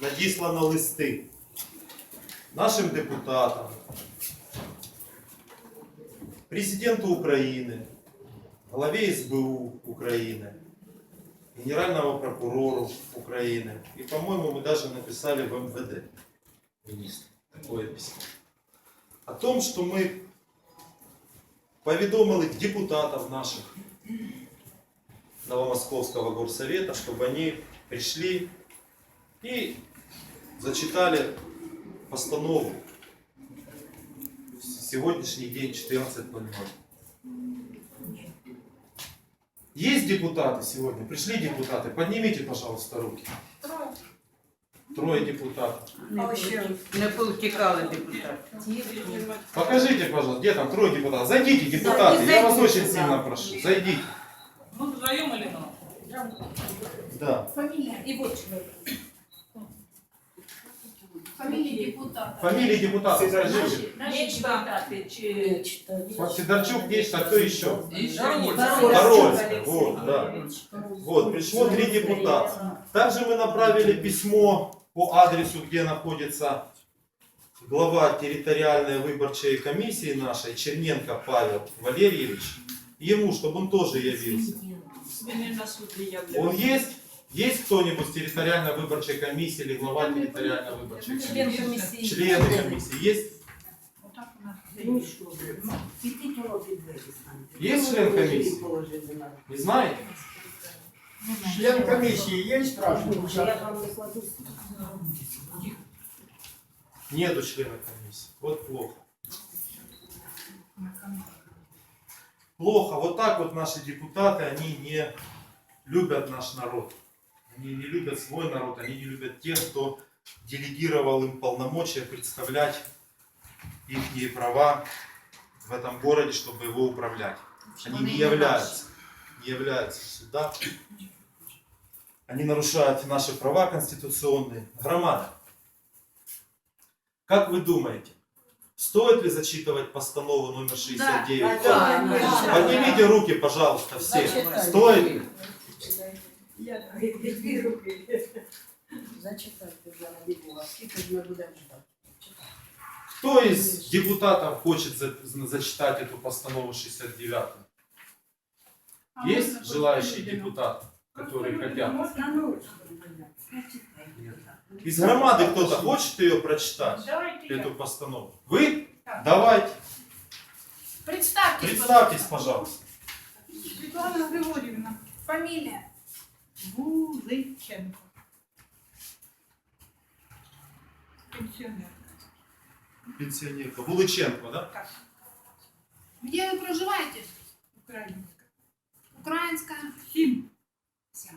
надіслано листи нашим депутатам, президенту України, главе СБУ України, генеральному прокурору України. И, по-моему, мы даже написали в МВД министр такое письмо. О том, что мы повідомили депутатов наших Новомосковского горсовета, чтобы они пришли и зачитали постанову в сегодняшний день 14.00. Есть депутаты сегодня? Пришли депутаты? Поднимите, пожалуйста, руки. Трое депутатов. Не, не повтікали депутати. Покажите, пожалуйста, где там трое депутатов. Зайдите, депутаты, я вас очень сильно прошу. Зайдите. Мы вдвоем или ну? Да. Фамилия и вот человек. Фамилия депутата. Фамилии депутатов скажите. Наши, наши депутаты. чи- Сидорчук, есть, а кто еще? Парольская, вот, да. Вот, пришло три депутата. Также мы направили письмо по адресу, где находится глава территориальной выборчей комиссии нашей, Черненко Павел Валерьевич, ему, чтобы он тоже явился. Он есть? Есть кто-нибудь с территориальной выборчей комиссии или глава территориальной выборчей Член комиссии? комиссии. Члены комиссии есть? Ну що ви? Підіть у роки двері станьте. Є член комісії? Положити надо. Не знаете? Член комиссии есть спрашивают? Я вам не кладу. Нету члена комиссии. Вот плохо. Плохо. Вот так вот наши депутаты, они не любят наш народ. Они не любят свой народ, они не любят тех, кто делегировал им полномочия представлять их права в этом городе, чтобы его управлять. Они не являются, не являются сюда. Они нарушают наши права конституционные. Громада. Как вы думаете, стоит ли зачитывать постанову номер 69? Да, да. Поднимите руки, пожалуйста, все. Стоит ли? Дві руки. Зачитайте вже раді Бога. Скільки ж ми будемо ждати? Читайте. Кто из депутатов хочет за- зачитать эту постанову 69? Есть желающие депутаты, которые хотят? Можна ночі розглядати. Зачитайте. Из громады кто-то хочет ее прочитать, Давайте эту я. постанову? Вы? Так. Давайте, Представьтесь, представьтесь, пожалуйста. Светлана Григорьевна Фамилия. Вуличенко. Пенсионер. Пенсионерка. Булыченко, да? Где вы проживаете? Українська. Украинская. Сім. Вся.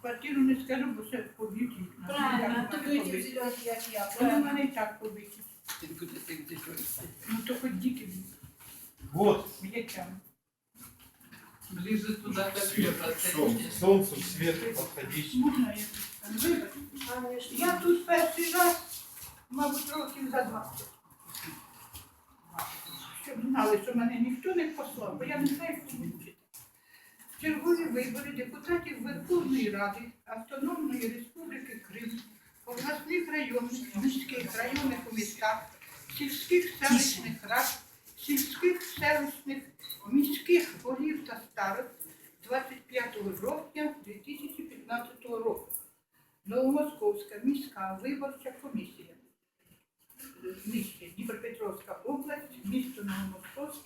Квартиру не скажу, бо все побіті. Правильно, то люди зеленые, як я. Вони в Правильно. мене і так побиті. Ну то хоч діти Вот. м'ячами. Ближе туда, как Солнцу, солнцу, свету подходить. Можна я тут. Я тут перший раз, мабуть, років за 20. Щоб знали, що мене ніхто не послав, бо я не знаю, що вчити. Чергові вибори депутатів Верховної Ради Автономної Республіки Крим, обласних районних, міських районних у містах, сільських селищних рад, сільських селищних, міських голів та старост 25 жовтня 2015 року. Новомосковська міська виборча комісія. Дніпропетровська область, місто Новомосковськ,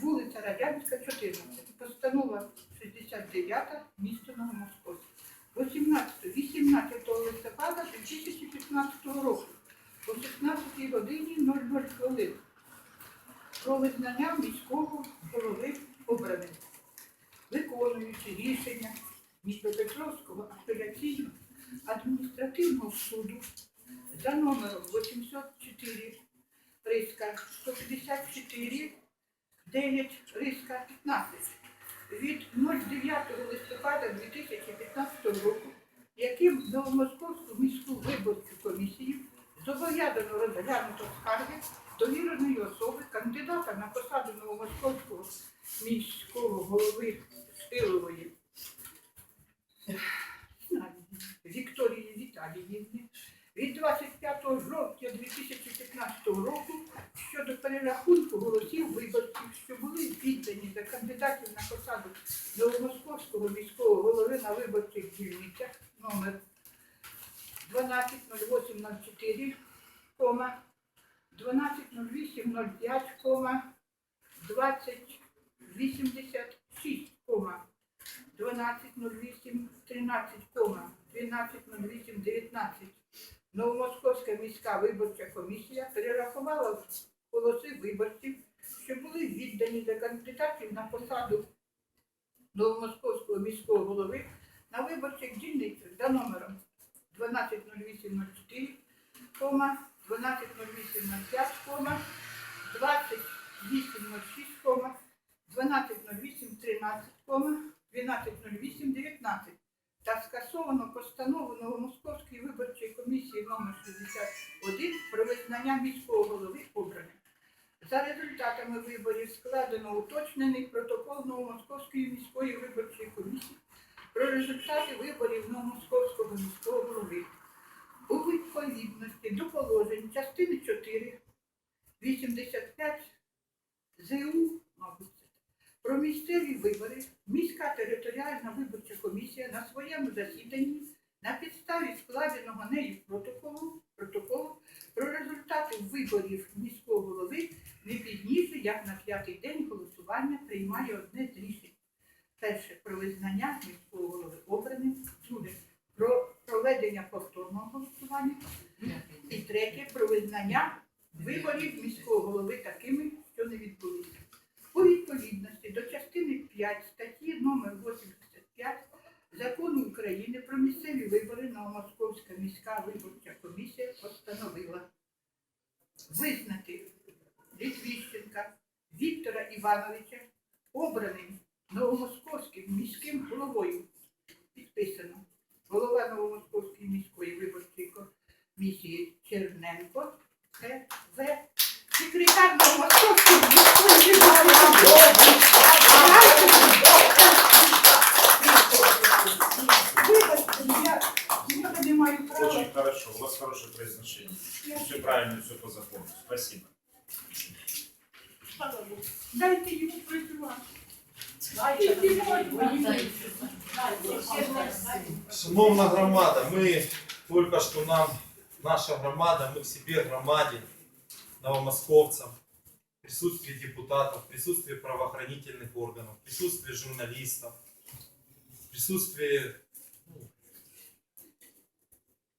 вулиця Радянська, 14. Постанова 69, місто Новомосковськ. 18 листопада 2015 року о 16 годині 00 хвилин про визнання міського голови обраним, виконуючи рішення Дніпропетровського апеляційного адміністративного суду за номером 804 риска 154 9 риска 15 від 09 листопада 2015 року, яким Новомосковську міську виборчу комісію зобов'язано розглянуто скарги довіреної особи кандидата на посаду Новомосковського міського голови Стилової. Вікторії Віталіївни від 25 жовтня 2015 року щодо перерахунку голосів виборців, що були віддані за кандидатів на посаду Новомосковського міського голови на виборчих дільницях номер 120804, кома, 120805, 2086, кома, 120813, кома, 120819. Новомосковська міська виборча комісія перерахувала голоси виборців, що були віддані за кандидатів на посаду Новомосковського міського голови на виборчих дільницях за номером 120804, кома, 120805, кома, 2806, кома, 120813, кома, 120819 та скасовано постанову Новомосковської виборчої комісії номер 61 про визнання міського голови обраним. За результатами виборів складено уточнений протокол Новомосковської міської виборчої комісії про результати виборів Новомосковського міського голови. Відповідності до положень частини 4, 85 ЗУ, мабуть, про місцеві вибори міська територіальна виборча комісія на своєму засіданні на підставі складеного нею протоколу, протоколу про результати виборів міського голови не пізніше, як на п'ятий день голосування приймає одне з рішень. Перше про визнання міського голови обраним, друге про проведення повторного голосування і третє про визнання виборів міського голови такими, що не відбулися. У відповідності до частини 5 статті номер 85 Закону України про місцеві вибори Новомосковська міська виборча комісія постановила визнати Літвіщенка Віктора Івановича обраним Новомосковським міським головою. Підписано голова Новомосковської міської виборчої комісії Черненко Т.В. Секретар Новомосковської міської я, я не маю права. Очень хорошо, у вас хорошее произношение. Все правильно, все по закону. Спасибо. Слава Богу. Дайте йому працювати. Шановна громада, мы только что нам, наша громада, мы к себе громаде, новомосковцам, в присутствии депутатов, в присутствии правоохранительных органов, в присутствии журналистов, в присутствии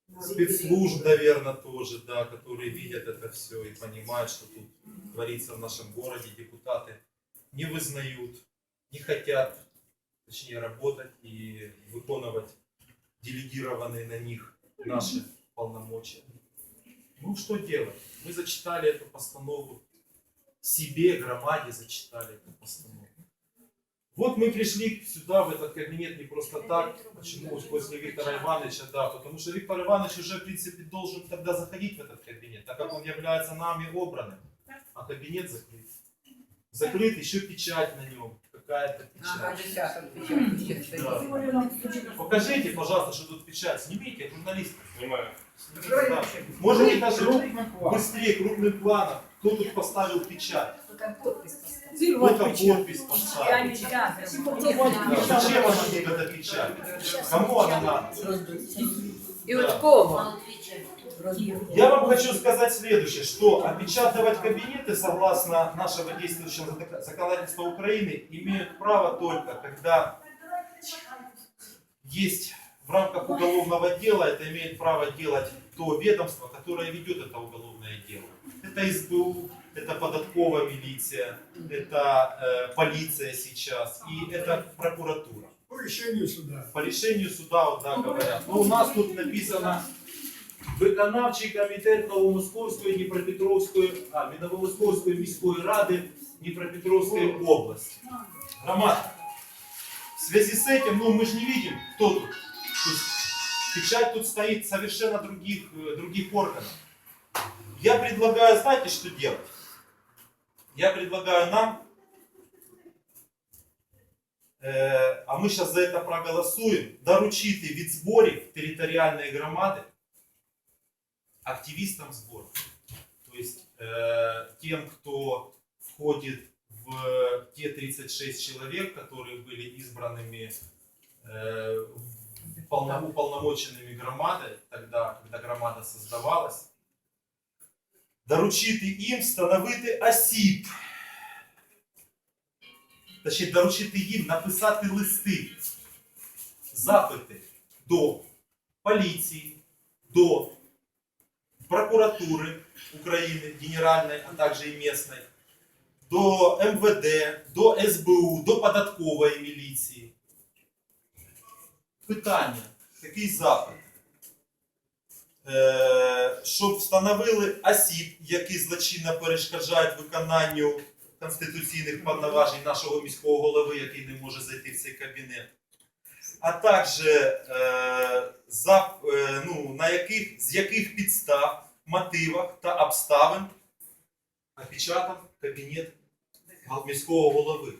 ну, спецслужб, наверное, тоже, да, которые видят это все и понимают, что тут творится в нашем городе. Депутаты не вызнают, не хотят, точнее, работать и выполнять делегированные на них наши полномочия. Ну, что делать? Мы зачитали эту постанову себе, громаде зачитали эту постанову. Вот мы пришли сюда, в этот кабинет, не просто так. Почему после Виктора Ивановича? Да, потому что Виктор Иванович уже, в принципе, должен тогда заходить в этот кабинет, так как он является нами обранным. А кабинет закрыт. Закрыт, еще печать на нем. Какая-то печать. Покажите, пожалуйста, что тут печать. Снимите, журналисты. Снимаю. Да. Можете даже планом. быстрее, крупным планом. Кто тут поставил печать? Кто-то подпись поставил. Зачем она мне эта печать? Кому она надо? І от кого? Я вам хочу сказать следующее, что опечатывать кабинеты, согласно нашего действующего зак- законодательства Украины, имеют право только, когда есть в рамках уголовного дела, это имеет право делать то ведомство, которое ведет это уголовное дело. Это СБУ, это податковая милиция, это э, полиция сейчас и это прокуратура. По решению суда. По решению суда, вот так говорят. Но у нас тут написано виконавчий комітет Новомосковської Дніпропетровської, а, Новомосковської міської ради Дніпропетровської области. Громада. В связи с этим, ну мы же не видим, кто тут. То есть печать тут стоит совершенно других, э, других органов. Я предлагаю, знаете, что делать? Я предлагаю нам Е, а ми зараз за це проголосуємо, доручити від зборів територіальної громади активистам сбора. То есть э, тем, кто входит в те 36 человек, которые были избранными э, полно- уполномоченными громадой, тогда, когда громада создавалась, доручити їм встановити осіб. Точніше, доручити їм написати листи, запити до поліції, до прокуратури України, Генеральної, а також і місної, до МВД, до СБУ, до податкової міліції. Питання, такий запит. Е, щоб встановили осіб, які злочинно перешкоджають виконанню конституційних повноважень нашого міського голови, який не може зайти в цей кабінет. А також е, за, е, ну, на яких, з яких підстав, мотивах та обставин опечатав кабінет міського голови.